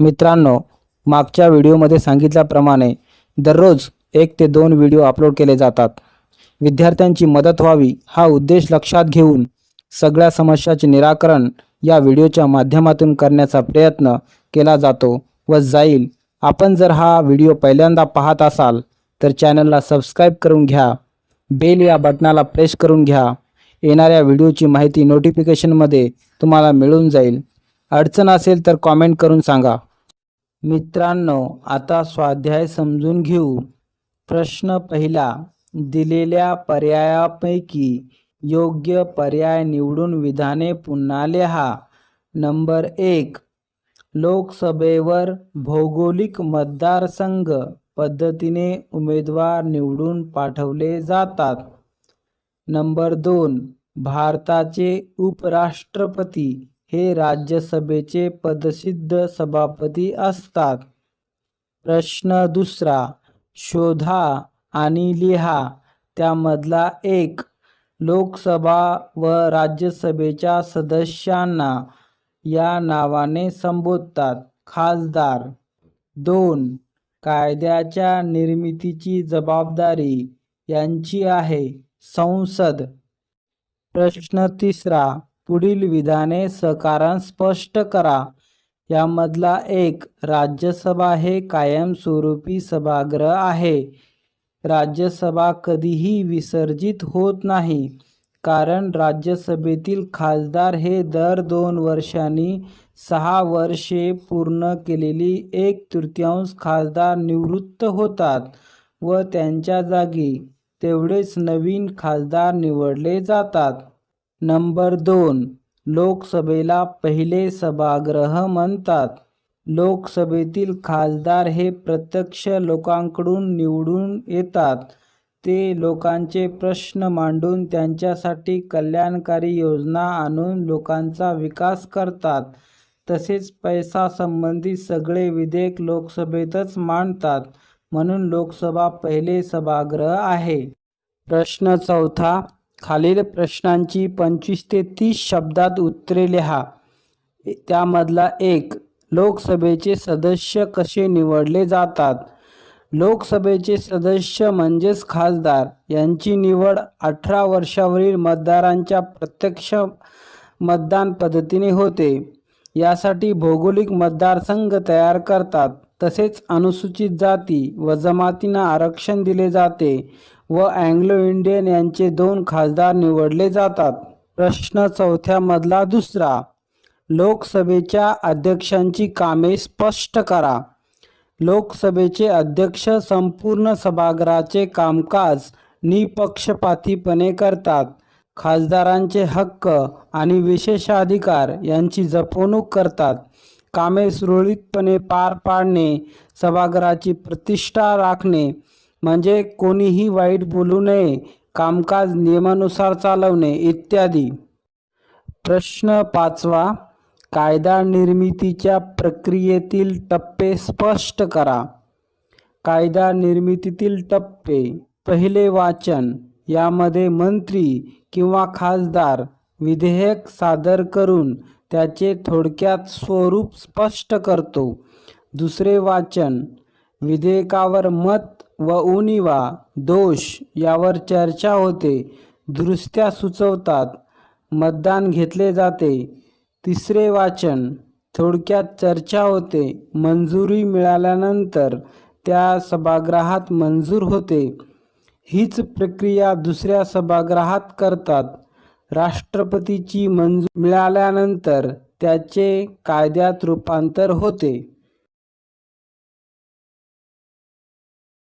मित्रांनो मागच्या व्हिडिओमध्ये सांगितल्याप्रमाणे दररोज एक ते दोन व्हिडिओ अपलोड केले जातात. विद्यार्थ्यांची मदत व्हावी हा उद्देश लक्षात घेऊन सगळ्या समस्याचे निराकरण या व्हिडिओच्या माध्यमातून करण्याचा प्रयत्न केला जातो व जाईल. आपण जर हा व्हिडिओ पहिल्यांदा पाहत असाल तर चॅनलला सबस्क्राईब करून घ्या बेल या बटनाला प्रेस करून घ्या. येणाऱ्या व्हिडिओची माहिती नोटिफिकेशनमध्ये तुम्हाला मिळून जाईल. अडचण असेल तर कॉमेंट करून सांगा. मित्रांनो आता स्वाध्याय समजून घेऊ. प्रश्न पहिला दिलेल्या पर्यायापैकी योग्य पर्याय निवडून विधाने पुन्हा लिहा. नंबर एक लोकसभेवर भौगोलिक मतदारसंघ पद्धतीने उमेदवार निवडून पाठवले जातात. नंबर दोन भारताचे उपराष्ट्रपती हे राज्यसभेचे पदसिद्ध सभापती असतात. प्रश्न दुसरा शोधा आणि लिहा. त्यामधला एक लोकसभा व राज्यसभेच्या सदस्यांना या नावाने संबोधतात. खासदार. दोन कायद्याच्या निर्मितीची जबाबदारी यांची आहे. संसद. प्रश्न तिसरा पुढील विधाने सकारण स्पष्ट करा. यामधला एक राज्यसभा हे कायमस्वरूपी सभागृह आहे. राज्यसभा कधीही विसर्जित होत नाही. कारण राज्यसभेतील खासदार हे दर दोन वर्षांनी सहा वर्षे पूर्ण केलेली एक तृतीयांश खासदार निवृत्त होतात व त्यांच्या जागी तेवढेच नवीन खासदार निवडले जातात. नंबर दोन लोकसभेला पहिले सभागृह म्हणतात. लोकसभेतील खासदार हे प्रत्यक्ष लोकांकडून निवडून येतात. ते लोकांचे प्रश्न मांडून त्यांच्यासाठी कल्याणकारी योजना आणून लोकांचा विकास करतात. तसेच पैसा संबंधी सगळे विधेयक लोकसभेतच मांडतात. म्हणून लोकसभा पहिले सभागृह आहे. प्रश्न चौथा खालील प्रश्नांची पंचवीस ते तीस शब्दात उत्तरे लिहा. त्यामधला एक लोकसभेचे सदस्य कसे निवडले जातात? लोकसभेचे सदस्य म्हणजेच खासदार. यांची निवड अठरा वर्षावरील मतदारांच्या प्रत्यक्ष मतदान पद्धतीने होते. यासाठी भौगोलिक मतदारसंघ तयार करतात. तसेच अनुसूचित जाती व जमातींना आरक्षण दिले जाते. व अँग्लो इंडियन यांचे दोन खासदार निवडले जातात. प्रश्न चौथ्यामधला दुसरा लोकसभेच्या अध्यक्षांची कामे स्पष्ट करा. लोकसभेचे अध्यक्ष संपूर्ण सभागृहाचे कामकाज निपक्षपातीपणे करतात. खासदारांचे हक्क आणि विशेषाधिकार यांची जपवणूक करतात. कामे सुरळीतपणे पार पाडणे सभागृहाची प्रतिष्ठा राखणे म्हणजे कोणीही वाईट बोलू नये कामकाज नियमानुसार चालवणे इत्यादी. प्रश्न पाचवा कायदा निर्मितीच्या प्रक्रियेतील टप्पे स्पष्ट करा. कायदा निर्मितीतील टप्पे पहिले वाचन यामध्ये मंत्री किंवा खासदार विधेयक सादर करून त्याचे थोडक्यात स्वरूप स्पष्ट करतो. दुसरे वाचन विधेयकावर मत व उणिवा दोष यावर चर्चा होते. दुरुस्त्या सुचवतात मतदान घेतले जाते. तिसरे वाचन थोडक्यात चर्चा होते. मंजुरी मिळाल्यानंतर त्या सभागृहात मंजूर होते. हीच प्रक्रिया दुसऱ्या सभागृहात करतात. राष्ट्रपतीची मंजूर मिळाल्यानंतर त्याचे कायद्यात रूपांतर होते.